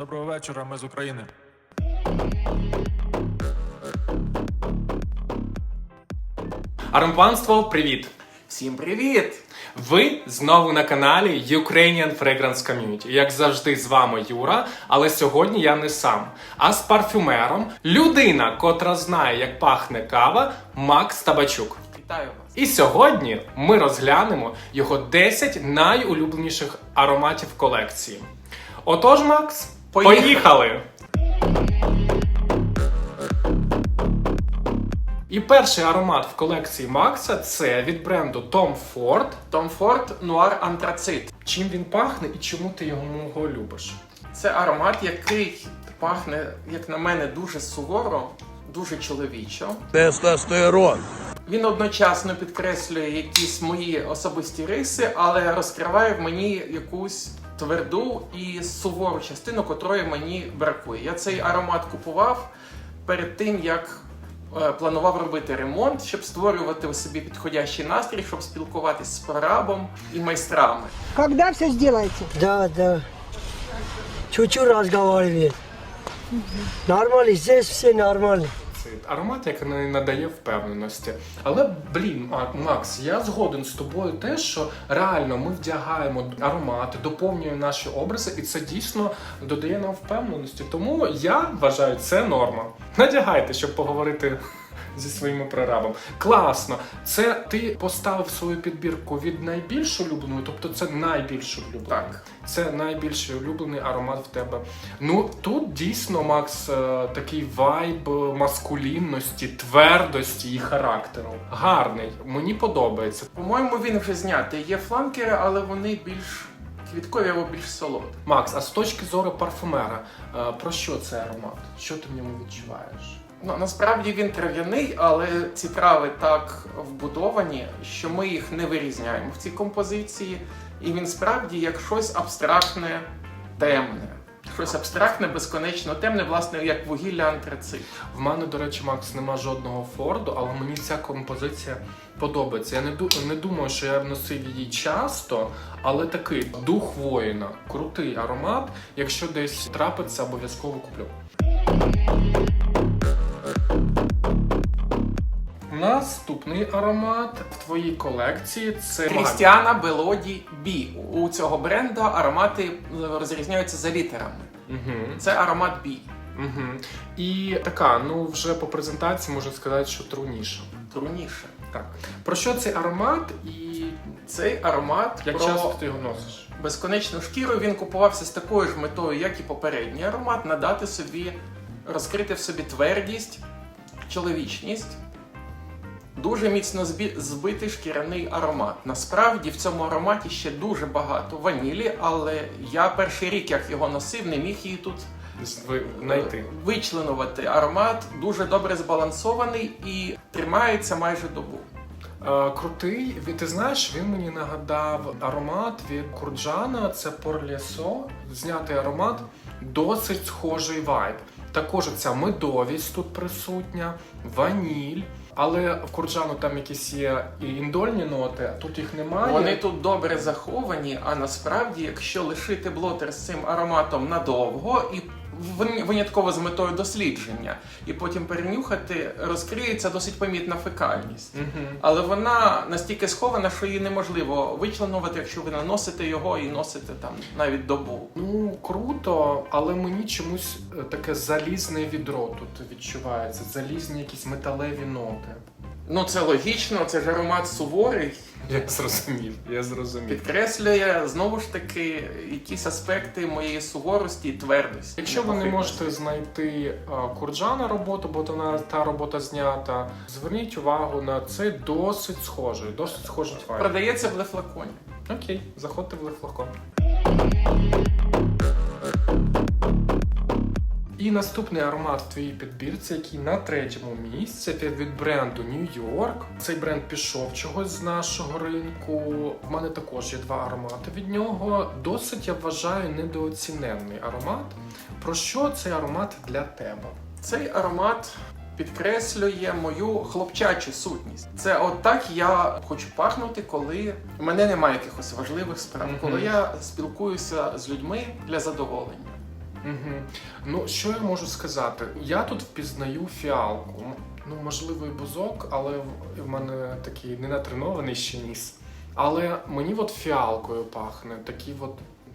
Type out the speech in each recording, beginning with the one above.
Доброго вечора, ми з України. Аромпанство, привіт! Всім привіт! Ви знову на каналі Ukrainian Fragrance Community. Як завжди, з вами Юра, але сьогодні я не сам, а з парфюмером, людина, котра знає, як пахне кава, Макс Табачук. Вітаю вас! І сьогодні ми розглянемо його 10 найулюбленіших ароматів колекції. Отож, Макс, Поїхали! поїхали! І перший аромат в колекції Макса це від бренду Tom Ford. Tom Ford Noir Антрацит. Чим він пахне і чому ти його його любиш? Це аромат, який пахне, як на мене, дуже суворо, дуже чоловічо. Тестостерон. Він одночасно підкреслює якісь мої особисті риси, але розкриває в мені якусь тверду і сувору частину, котрої мені бракує. Я цей аромат купував перед тим, як е, планував робити ремонт, щоб створювати у собі підходящий настрій, щоб спілкуватись з прорабом і майстрами. Когда все сделаете? Да, да. Чуть-чуть разговаривает. Нормально, здесь все нормально. Аромат, який не надає впевненості. Але блін, Макс, я згоден з тобою те, що реально ми вдягаємо аромати, доповнюємо наші образи, і це дійсно додає нам впевненості. Тому я вважаю, це норма. Надягайте, щоб поговорити. Зі своїми прорабом. Класно. Це ти поставив свою підбірку від найбільш улюбленої, тобто це найбільш улюблений. Так. Це найбільш улюблений аромат в тебе. Ну тут дійсно, Макс, е, такий вайб маскулінності, твердості і характеру. Гарний. Мені подобається. По-моєму, він вже знятий. Є фланкери, але вони більш квіткові або більш солодкі. Макс, а з точки зору парфумера, е, про що цей аромат? Що ти в ньому відчуваєш? Ну насправді він трав'яний, але ці трави так вбудовані, що ми їх не вирізняємо в цій композиції. І він справді як щось абстрактне, темне. Щось абстрактне, безконечно темне, власне, як вугілля антрацит. В мене, до речі, Макс, нема жодного форду, але мені ця композиція подобається. Я не, не думаю, що я носив її часто, але такий дух воїна, крутий аромат. Якщо десь трапиться, обов'язково куплю. Наступний аромат в твоїй колекції це Крістіана Белоді Бі. У цього бренду аромати е, розрізняються за літерами. Угу. Це аромат Бі. Угу. І така, ну вже по презентації можна сказати, що труніша. Трудніше. Так. Про що цей аромат і Цей аромат як про часто ти його носиш? безконечну шкіру він купувався з такою ж метою, як і попередній аромат, надати собі, розкрити в собі твердість, чоловічність. Дуже міцно збитий шкіряний аромат. Насправді в цьому ароматі ще дуже багато ванілі, але я перший рік, як його носив, не міг її тут знайти. вичленувати. Аромат дуже добре збалансований і тримається майже добу. Е, крутий, ти знаєш, він мені нагадав аромат від Курджана, це Порлєсо, знятий аромат, досить схожий вайб. Також ця медовість тут присутня, ваніль. Але в Курджану там якісь є і індольні ноти, а тут їх немає. Вони тут добре заховані, а насправді, якщо лишити блотер з цим ароматом надовго і винятково з метою дослідження, і потім перенюхати, розкриється досить помітна фекальність. Мгм. Але вона настільки схована, що її неможливо вичленувати, якщо ви наносите його і носите там навіть добу. Ну, круто, але мені чомусь е, таке залізне відро тут відчувається, залізні якісь металеві ноти. Ну це логічно, це ж аромат суворий, Я зрозумів, я зрозумів. підкреслює знову ж таки якісь аспекти моєї суворості і твердості. Якщо ви не можете знайти а, Курджана роботу, бо вона та робота знята, зверніть увагу на це досить схожий, досить схожий файл. Продається в лефлаконі. Окей, заходьте в лефлакон. І наступний аромат в твоїй підбірці, який на третьому місці, це від бренду New York. Цей бренд пішов чогось з нашого ринку. В мене також є два аромати від нього. Досить я вважаю недооціненний аромат. Про що цей аромат для тебе? Цей аромат підкреслює мою хлопчачу сутність. Це от так я хочу пахнути, коли в мене немає якихось важливих справ, Мгм. коли я спілкуюся з людьми для задоволення. Угу. Ну, що я можу сказати? Я тут впізнаю фіалку. Ну, можливо, і бузок, але в- мене такий ненатренований ще ніс. Але мені от фіалкою пахне, такий от.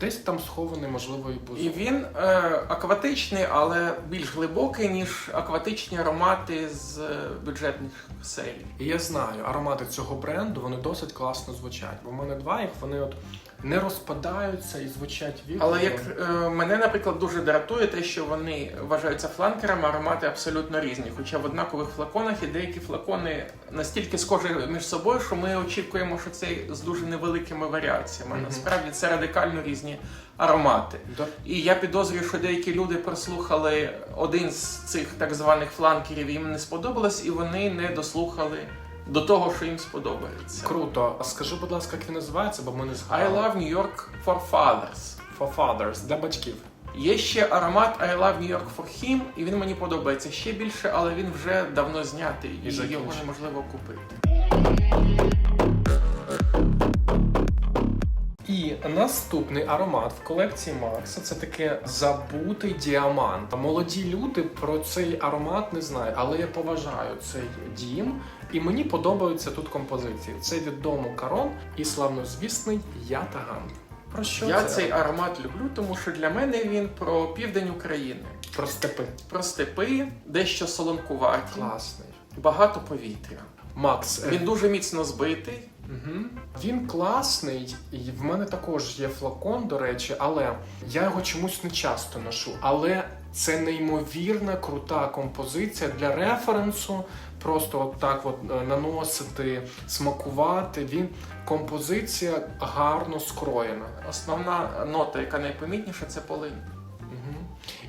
Десь там схований, можливо, і бузок. І він е, акватичний, але більш глибокий, ніж акватичні аромати з е, бюджетних серій. І я знаю, аромати цього бренду вони досить класно звучать. Бо в мене два їх вони от не розпадаються і звучать вірно. Але як е, мене, наприклад, дуже дратує те, що вони вважаються фланкерами, аромати абсолютно різні. Хоча в однакових флаконах і деякі флакони настільки схожі між собою, що ми очікуємо, що це з дуже невеликими варіаціями. Мгм. Насправді це радикально різні аромати. Да. І я підозрюю, що деякі люди прослухали один з цих так званих фланкерів, їм не сподобалось, і вони не дослухали до того, що їм сподобається. Круто. А скажи, будь ласка, як він називається, бо ми не I згадали. love New York for fathers. For fathers, для батьків. Є ще аромат I Love New York for Him, і він мені подобається ще більше, але він вже давно знятий і, його закінчений. неможливо купити. І наступний аромат в колекції Макса це таке забутий діамант. Молоді люди про цей аромат не знають, але я поважаю цей дім, і мені подобаються тут композиції. Це від дому Карон і славнозвісний Ятаган. Про що Я це? цей аромат люблю, тому що для мене він про південь України, Про степи. про степи, дещо солонкуваті, Класний. багато повітря. Макс, е, Він дуже міцно збитий. Угу. Він класний, і в мене також є флакон, до речі, але я його чомусь не часто ношу. Але це неймовірна крута композиція для референсу. Просто от так от е, наносити, смакувати. Він композиція гарно скроєна. Основна нота, яка найпомітніша, це полин.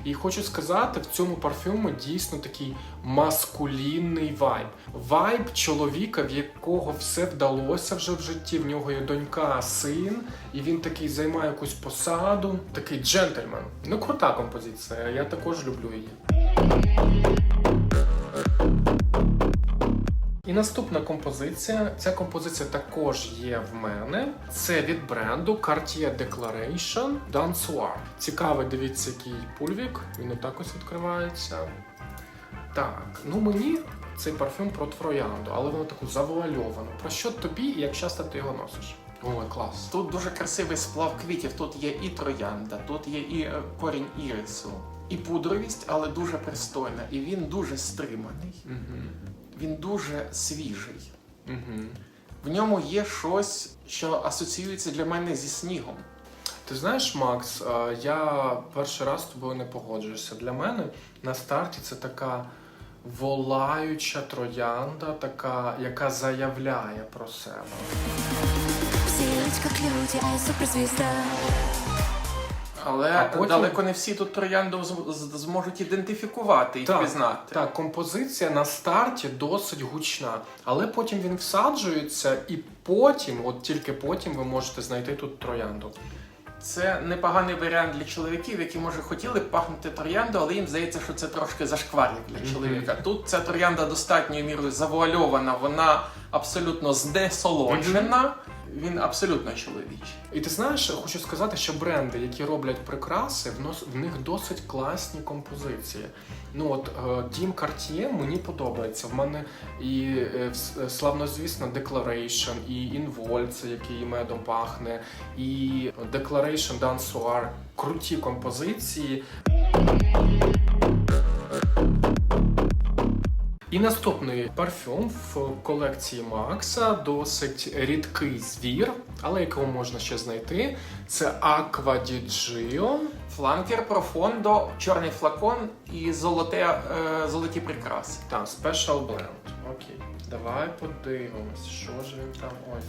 І хочу сказати, в цьому парфюму дійсно такий маскулінний вайб. Вайб чоловіка, в якого все вдалося вже в житті. В нього є донька, син, і він такий займає якусь посаду, такий джентльмен. Ну, крута композиція. Я також люблю її. Наступна композиція. Ця композиція також є в мене. Це від бренду Cartier Declaration Dansoir. Цікавий, дивіться, який пульвік. Він отак ось відкривається. Так, ну мені цей парфюм про троянду, але воно таку завуальовано. Про що тобі і як часто ти його носиш? Ой, клас. Тут дуже красивий сплав квітів. Тут є і троянда, тут є і е, корінь ірису, і пудровість, але дуже пристойна. І він дуже стриманий. Угу. Він дуже свіжий. Угу. В ньому є щось, що асоціюється для мене зі снігом. Ти знаєш, Макс, я перший раз з тобою не погоджуюся. Для мене на старті це така волаюча троянда, така, яка заявляє про себе. Ведь как люди, а я суперзвезда Але А потім- далеко не всі тут троянду зможуть ідентифікувати і впізнати. Так, композиція на старті досить гучна, але потім він всаджується, і потім, от тільки потім, ви можете знайти тут троянду. Це непоганий варіант для чоловіків, які може хотіли б пахнути троянду, але їм здається, що це трошки зашкварник для чоловіка. Тут ця троянда достатньою мірою завуальована, вона абсолютно знесолоджена. Він абсолютно чоловічий. І ти знаєш, хочу сказати, що бренди, які роблять прикраси, в, нос, в них досить класні композиції. Ну от е, Дім Cartier мені подобається. В мене і е, е, славнозвісно Declaration, і Invol, який медом пахне, і Declaration Dansoir. Круті композиції. І наступний парфюм в колекції Макса досить рідкий звір, але якого можна ще знайти. Це Aqua di Gio. Фланкер профондо, чорний флакон і золоте, е, золоті прикраси. Та, Special Blend. Окей. Давай подивимось, що ж він там. Ой.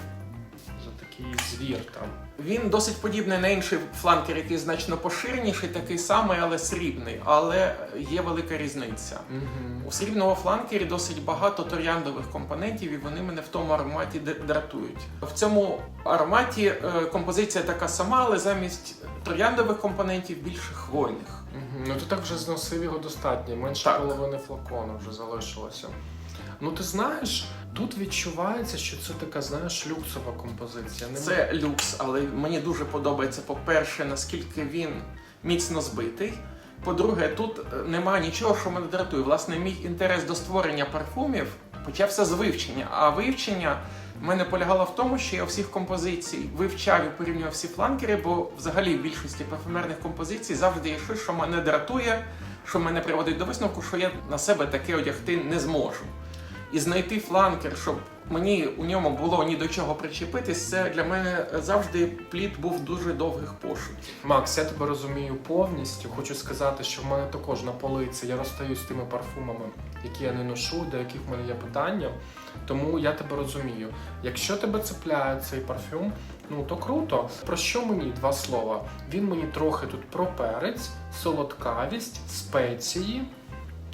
За такий звір там. Він досить подібний на інший фланкер, який значно поширеніший, такий самий, але срібний. Але є велика різниця. Угу. У срібного фланкері досить багато трояндових компонентів, і вони мене в тому ароматі дратують. В цьому ароматі е, композиція така сама, але замість трояндових компонентів більше хвойних. Угу. Ну ти так вже зносив його достатньо, менше Так. половини флакону вже залишилося. Ну ти знаєш, тут відчувається, що це така, знаєш, люксова композиція. Нема- Це люкс, але мені дуже подобається, по-перше, наскільки він міцно збитий. По-друге, тут е, немає нічого, що мене дратує. Власне, мій інтерес до створення парфумів почався з вивчення. А вивчення в мене полягало в тому, що я всіх композицій вивчав і порівнював всі фланкери, бо взагалі в більшості парфумерних композицій завжди є щось, що мене дратує, що мене приводить до висновку, що я на себе таке одягти не зможу. І знайти фланкер, щоб мені у ньому було ні до чого причепитись, це для мене завжди плід був дуже довгих пошуків. Макс, я тебе розумію повністю. Хочу сказати, що в мене також на полиці я розстаю з тими парфумами, які я не ношу, до яких в мене є питання. Тому я тебе розумію. Якщо тебе цепляє цей парфюм, ну то круто. Про що мені два слова? Він мені трохи тут про перець, солодкавість, спеції,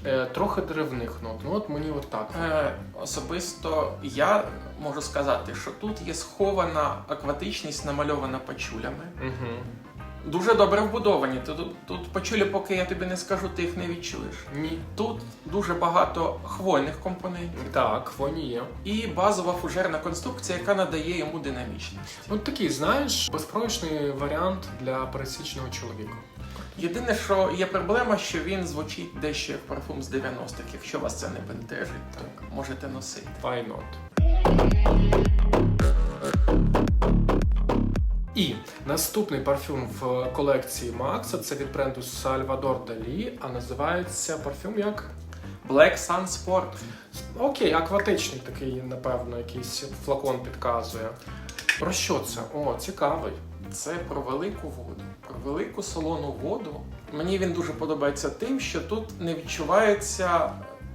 е, трохи деревних нот. Ну от мені от так. Е, особисто я можу сказати, що тут є схована акватичність, намальована пачулями. Угу. Дуже добре вбудовані. Тут, тут пачулі, поки я тобі не скажу, ти їх не відчуєш. Ні. Тут дуже багато хвойних компонентів Так, воні є. і базова фужерна конструкція, яка надає йому динамічність. Ну такий, знаєш, безпрограшний варіант для пересічного чоловіка. Єдине, що є проблема, що він звучить дещо як парфум з 90-х. Якщо вас це не бентежить, то можете носити. Why not? І наступний парфюм в колекції Макса це від бренду Salvador Dali, а називається парфюм як? Black Sun Sport. Окей, акватичний такий, напевно, якийсь флакон підказує. Про що це? О, цікавий. Це про велику воду, велику солону воду. Мені він дуже подобається тим, що тут не відчувається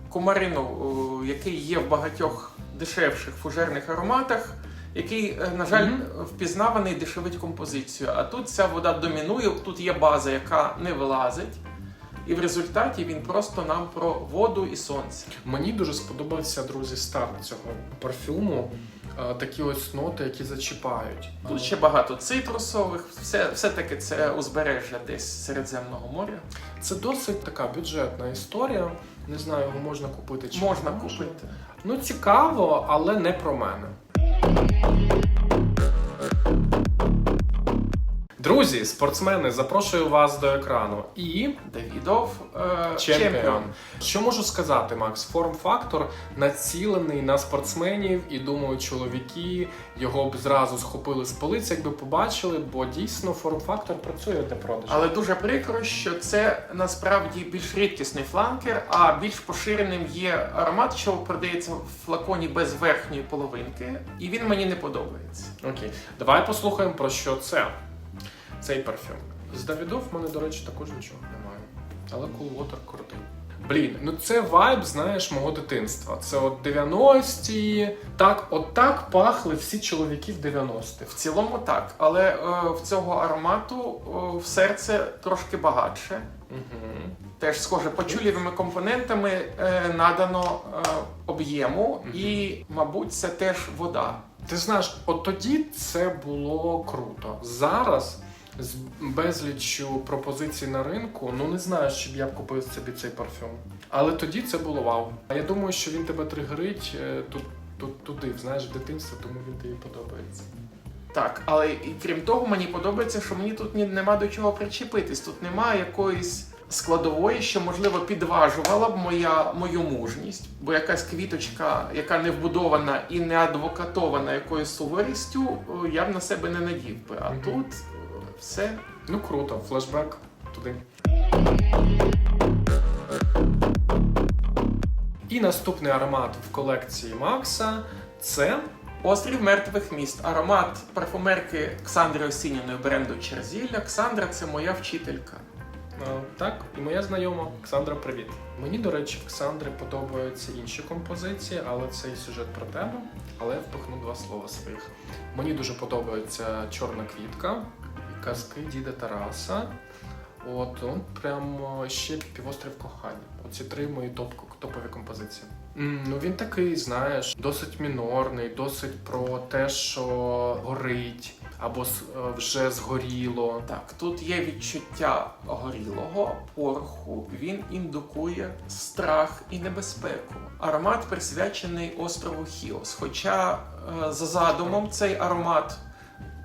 кумарину, який є в багатьох дешевших фужерних ароматах, який, е, на жаль, Мгм. впізнаваний дешевить композицію. А тут ця вода домінує, тут є база, яка не вилазить. І в результаті він просто нам про воду і сонце. Мені дуже сподобався, друзі, старт цього парфюму. Е, Такі ось ноти, які зачіпають. Тут ще багато цитрусових, все, все-таки це узбережжя десь Середземного моря. Це досить така бюджетна історія. Не знаю, його можна купити чи Можна можна купити. Ну цікаво, але не про мене. Друзі, спортсмени, запрошую вас до екрану. І Давідов е, чемпіон. чемпіон. Що можу сказати, Макс? Форм-фактор націлений на спортсменів, і думаю, чоловіки його б зразу схопили з полиць, якби побачили, бо дійсно форм-фактор працює для продажу. Але дуже прикро, що це насправді більш рідкісний фланкер, а більш поширеним є аромат, що продається в флаконі без верхньої половинки, і він мені не подобається. Окей, давай послухаємо про що це. Цей парфюм. З Давідов в мене, до речі, також нічого немає. Але Cool Water крутий. Блін, ну це вайб, знаєш, мого дитинства. Це от 90-ті. Так, от так пахли всі чоловіки в 90-х. В цілому так, але е, в цього аромату е, в серце трошки багатше. Угу. Теж схоже, почулівими компонентами е, надано е, об'єму, і, мабуть, це теж вода. Ти знаєш, от тоді це було круто. Зараз. З безліччю пропозицій на ринку, ну не знаю, чи б я б купив собі цей парфюм. Але тоді це було вау. А я думаю, що він тебе тригерить е, тут, тут туди, знаєш, в дитинство, тому він тобі подобається. Так, але і крім того, мені подобається, що мені тут ні, нема до чого причепитись. Тут немає якоїсь складової, що можливо підважувала б моя мою мужність, бо якась квіточка, яка не вбудована і не адвокатована якоюсь суворістю, я б на себе не надів би. А Мгм. тут е, все Ну круто, флешбек туди. І наступний аромат в колекції Макса це Острів мертвих міст. Аромат парфумерки Ксандри Осініної бренду Черзілля. Ксандра це моя вчителька. е, так, і моя знайома Ксандра. Привіт. Мені, до речі, в Ксандри подобаються інші композиції, але цей сюжет про тебе. Але я впихну два слова своїх. Мені дуже подобається чорна квітка, казки діда Тараса. От он прямо ще півострів кохання. Оці три мої топ топові композиції. Ну він такий, знаєш, досить мінорний, досить про те, що горить або е, вже згоріло. Так, тут є відчуття горілого пороху. Він індукує страх і небезпеку. Аромат присвячений острову Хіос. Хоча е, за задумом цей аромат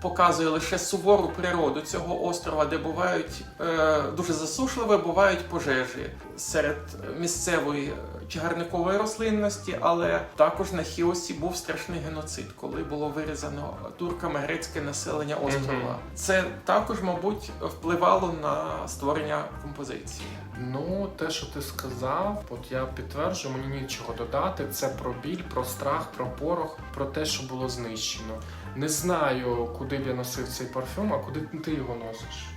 показує лише сувору природу цього острова, де бувають е, дуже засушливе, бувають пожежі. Серед місцевої чагарникової рослинності, але також на Хіосі був страшний геноцид, коли було вирізано турками грецьке населення острова. Це також, мабуть, впливало на створення композиції. Ну, те, що ти сказав, от я підтверджую, мені нічого додати. Це про біль, про страх, про порох, про те, що було знищено. Не знаю, куди б я носив цей парфюм, а куди ти його носиш.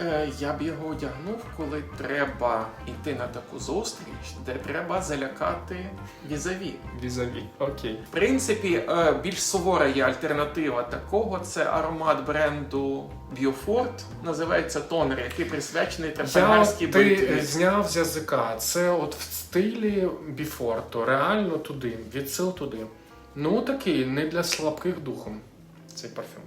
Е, Я б його одягнув, коли треба йти на таку зустріч, де треба залякати візаві. Візаві. Окей. В принципі, е, більш сувора є альтернатива такого. Це аромат бренду Biofort, називається тонер, який присвячений Я трапегарській ти зняв з язика. Це от в стилі біфорту, реально туди, відсил туди. Ну такий, не для слабких духом цей парфюм.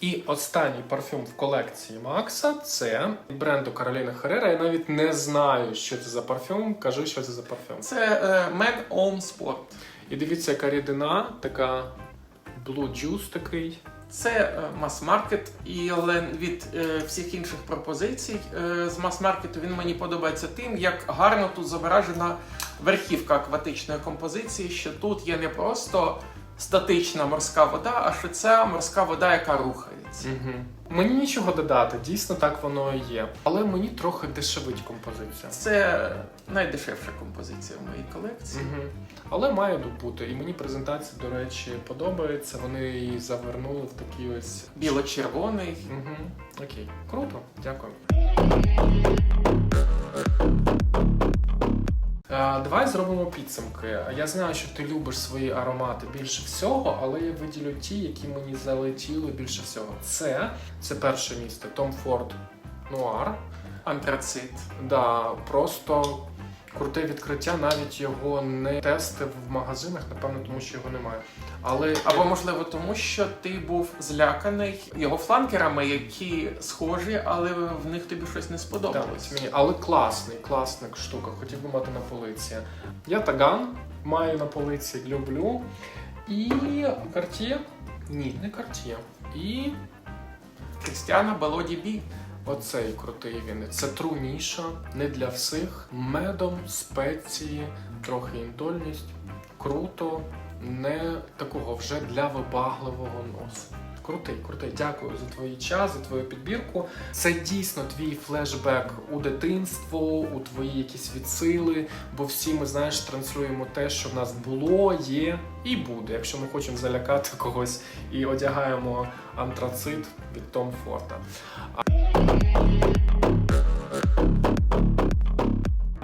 І останній парфюм в колекції Макса це бренду Кароліна Херера. Я навіть не знаю, що це за парфюм. Кажи, що це за парфюм. Це е, Man Own Sport. І дивіться, яка рідина, така blue juice такий. Це е, мас-маркет, і але від е, всіх інших пропозицій е, з мас-маркету він мені подобається тим, як гарно тут зображена верхівка акватичної композиції, що тут є не просто статична морська вода, а що це морська вода, яка рухається. Угу. Мені нічого додати, дійсно так воно і є. Але мені трохи дешевить композиція. Це найдешевша композиція в моїй колекції. Угу. Але має бути. І мені презентація, до речі, подобається. Вони її завернули в такі ось. Біло-червоний. Угу. Окей, круто, дякую. Е, Давай зробимо підсумки. Я знаю, що ти любиш свої аромати більше всього, але я виділю ті, які мені залетіли більше всього. Це, це перше місце Tom Ford Noir. Антрацит. Да, просто круте відкриття, навіть його не тестив в магазинах, напевно, тому що його немає. Але Або можливо тому, що ти був зляканий його фланкерами, які схожі, але в них тобі щось не сподобалось. мені, але класний, класна штука, хотів би мати на полиці. Я таган маю на полиці, люблю. І Cartier? Ні, не Cartier. І Крістіана Белоді Бі. Оцей крутий він. Це тру ніша, не для всіх. Медом, спеції, трохи інтольність. Круто, не такого вже для вибагливого носу. Крутий, крутий. Дякую за твій час, за твою підбірку. Це дійсно твій флешбек у дитинство, у твої якісь відсили. Бо всі ми знаєш, транслюємо те, що в нас було, є і буде. Якщо ми хочемо залякати когось і одягаємо антрацит від Том Форта.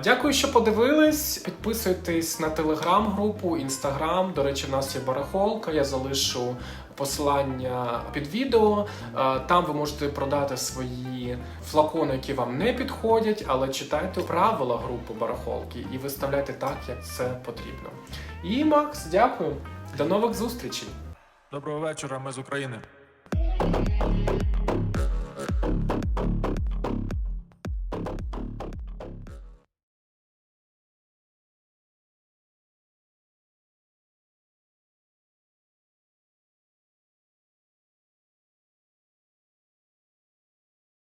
Дякую, що подивились. Підписуйтесь на телеграм-групу, інстаграм. До речі, в нас є барахолка. Я залишу посилання під відео. Е, Там ви можете продати свої флакони, які вам не підходять, але читайте правила групи барахолки і виставляйте так, як це потрібно. І Макс, дякую. До нових зустрічей. Доброго вечора, ми з України.